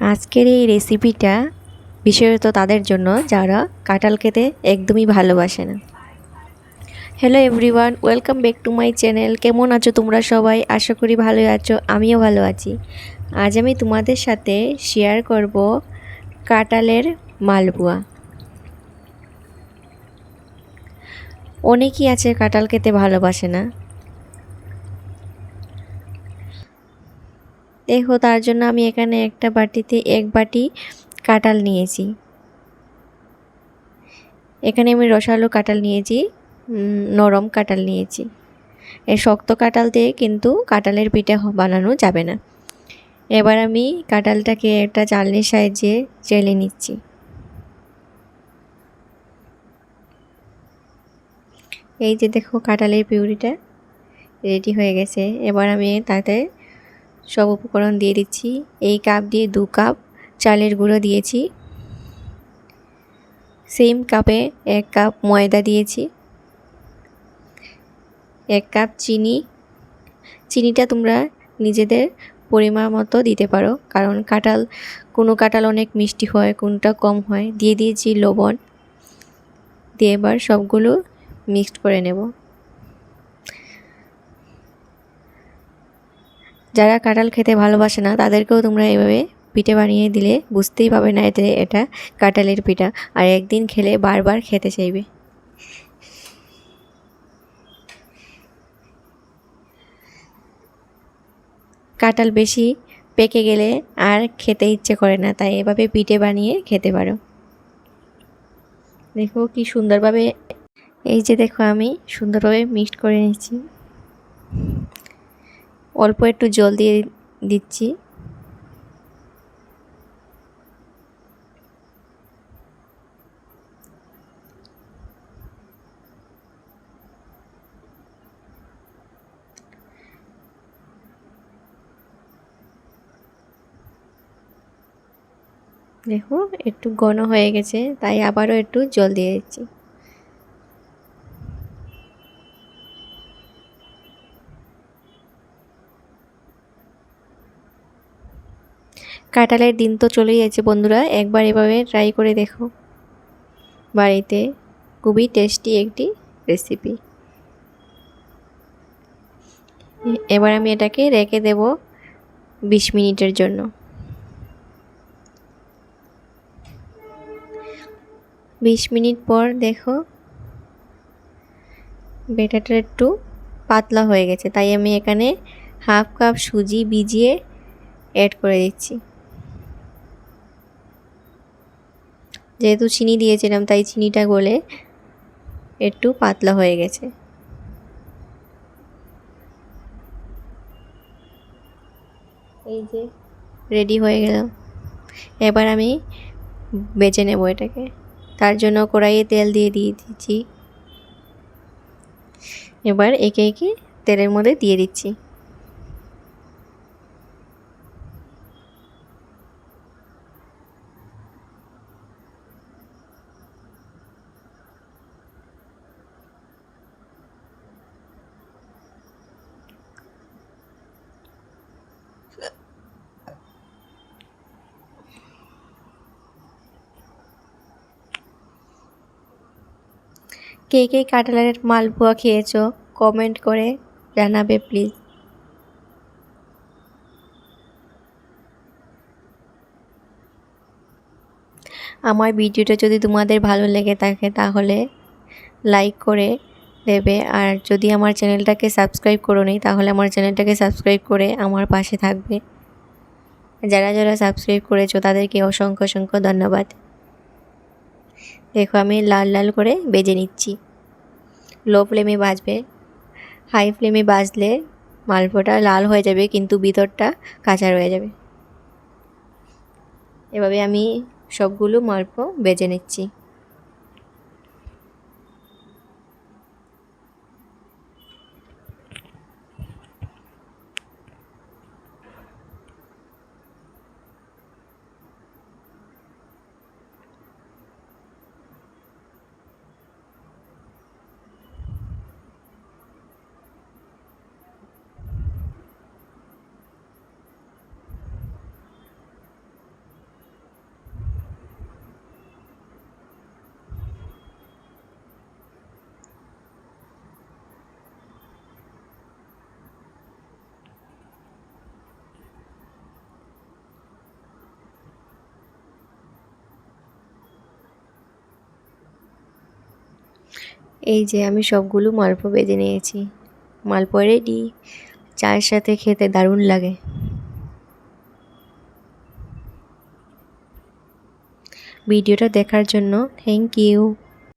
আজকের এই রেসিপিটা বিশেষত তাদের জন্য, যারা কাঁঠাল খেতে একদমই ভালোবাসে না। Hello everyone welcome back to my channel কেমন আছো তোমরা সবাই? আশা করি ভালো আছো, আমিও ভালো আছি। আজ আমি তোমাদের সাথে শেয়ার করব কাঁঠালের মালপোয়া। অনেকেই আছে কাঁঠাল খেতে ভালোবাসে না। দেখো, তার জন্য আমি এখানে একটা বাটিতে এক বাটি কাঁঠাল নিয়েছি। এখানে আমি রসালো কাঁঠাল নিয়েছি নরম কাঁঠাল নিয়েছি। এই শক্ত কাঁঠাল দিয়ে কিন্তু কাঁঠালের পিঠে বানানো যাবে না। এবার আমি কাঁঠালটাকে একটা চালনির সাহায্যে চেলে নিচ্ছি। এই যে দেখো, কাঁঠালের পিউরিটা রেডি হয়ে গেছে। এবার আমি তাতে সব উপকরণ দিয়ে দিচ্ছি। এই কাপ দিয়ে দু কাপ চালের গুঁড়ো দিয়েছি। সেম কাপে এক কাপ ময়দা দিয়েছি। এক কাপ চিনি। চিনিটা তোমরা নিজেদের পরিমাণ মতো দিতে পারো। কারণ কাঁঠাল, কোনো কাঁঠাল অনেক মিষ্টি হয়, কোনটা কম হয়। দিয়ে দিয়েছি লবণ। দিয়ে এবার সবগুলো মিক্সড করে নেব। যারা কাঁঠাল খেতে ভালোবাসে না, তাদেরকেও তোমরা এভাবে পিঠে বানিয়ে দিলে বুঝতেই পাবে না এতে এটা কাঁঠালের পিঠা। আর একদিন খেলে বারবার খেতে চাইবে। কাঁঠাল বেশি পেকে গেলে আর খেতে ইচ্ছে করে না, তাই এভাবে পিঠে বানিয়ে খেতে পারো। দেখো কি সুন্দরভাবে, এই যে দেখো আমি সুন্দরভাবে মিক্সড করে নিচ্ছি। অল্প একটু জল দিয়ে দিচ্ছি। দেখো, একটু ঘন হয়ে গেছে, তাই আবারও একটু জল দিয়ে দিচ্ছি। কাঁঠালের দিন তো চলেই যাচ্ছে বন্ধুরা, একবার এভাবে ট্রাই করে দেখো। বাড়িতে খুবই টেস্টি একটি রেসিপি এবার আমি এটাকে রেখে দেব বিশ মিনিটের জন্য। বিশ মিনিট পর দেখো বেটারটা একটু পাতলা হয়ে গেছে, তাই আমি এখানে হাফ কাপ সুজি ভিজিয়ে অ্যাড করে দিচ্ছি। যেহেতু চিনি দিয়েছিলাম, তাই চিনিটা গলে একটু পাতলা হয়ে গেছে। এই যে রেডি হয়ে গেল এবার আমি বেছে নেব এটাকে। তার জন্য কড়াইয়ে তেল দিয়ে দিয়ে দিচ্ছি এবার একে একে তেলের মধ্যে দিয়ে দিচ্ছি। কে কে কাঁঠালের মালপোয়া খেয়েছো? কমেন্ট করে জানাবে, প্লিজ। আমার ভিডিওটা যদি তোমাদের ভালো লেগে থাকে, তাহলে লাইক করে দেবে। আর যদি আমার চ্যানেলটাকে সাবস্ক্রাইব করো নি, তাহলে আমার চ্যানেলটাকে সাবস্ক্রাইব করে আমার পাশে থাকবে। যারা যারা সাবস্ক্রাইব করেছ, তাদেরকে অসংখ্য অসংখ্য ধন্যবাদ। দেখো আমি লাল লাল করে বেজে নিচ্ছি। লো ফ্লেমে বাজবে। হাই ফ্লেমে বাজলে মালপোটা লাল হয়ে যাবে, কিন্তু ভিতরটা কাঁচা রয়ে যাবে। এভাবে আমি সবগুলো মালপো বেজে নিচ্ছি। এই যে আমি সবগুলো মালপো বেঁধে নিয়েছি। মালপো রেডি চায়ের সাথে খেতে দারুণ লাগে। ভিডিওটা দেখার জন্য থ্যাংক ইউ